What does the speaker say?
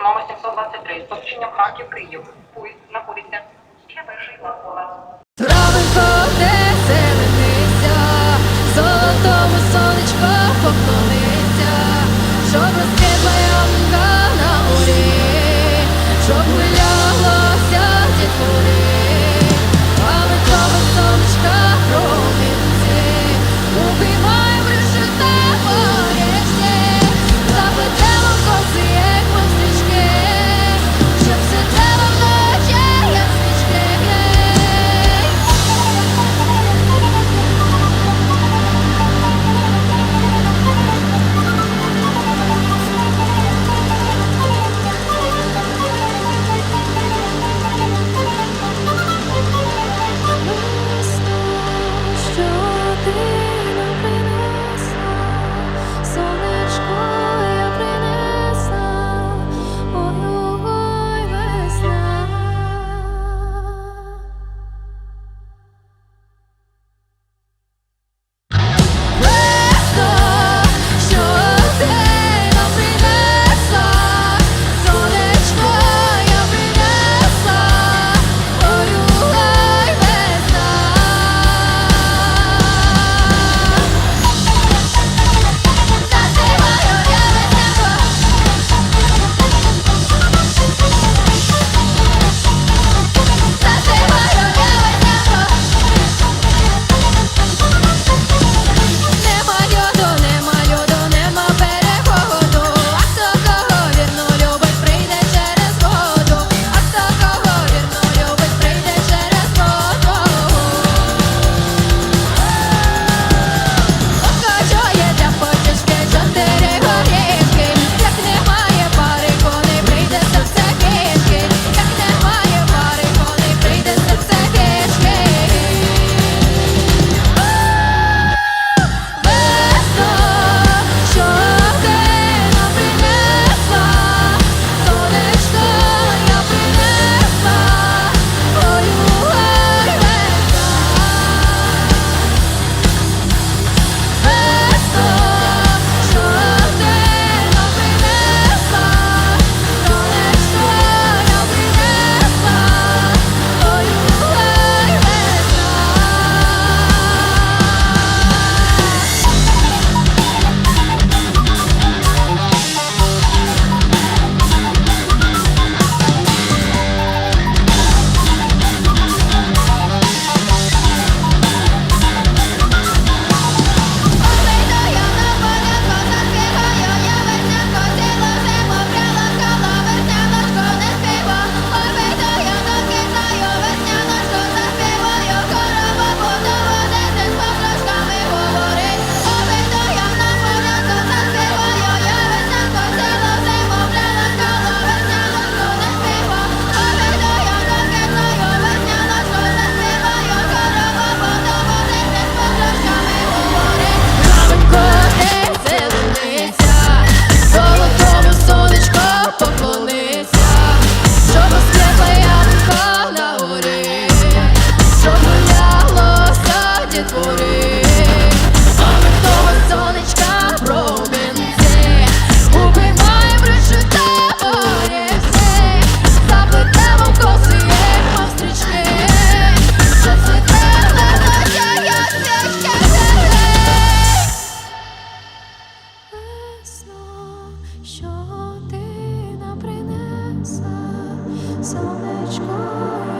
номер 723 з посвідченням Харків Київ. Пульс знаходиться ще перший клас. Золотому сонечко поклониться, щоб розкидла ямка на морі? щоб гулялося дітвори. So much more.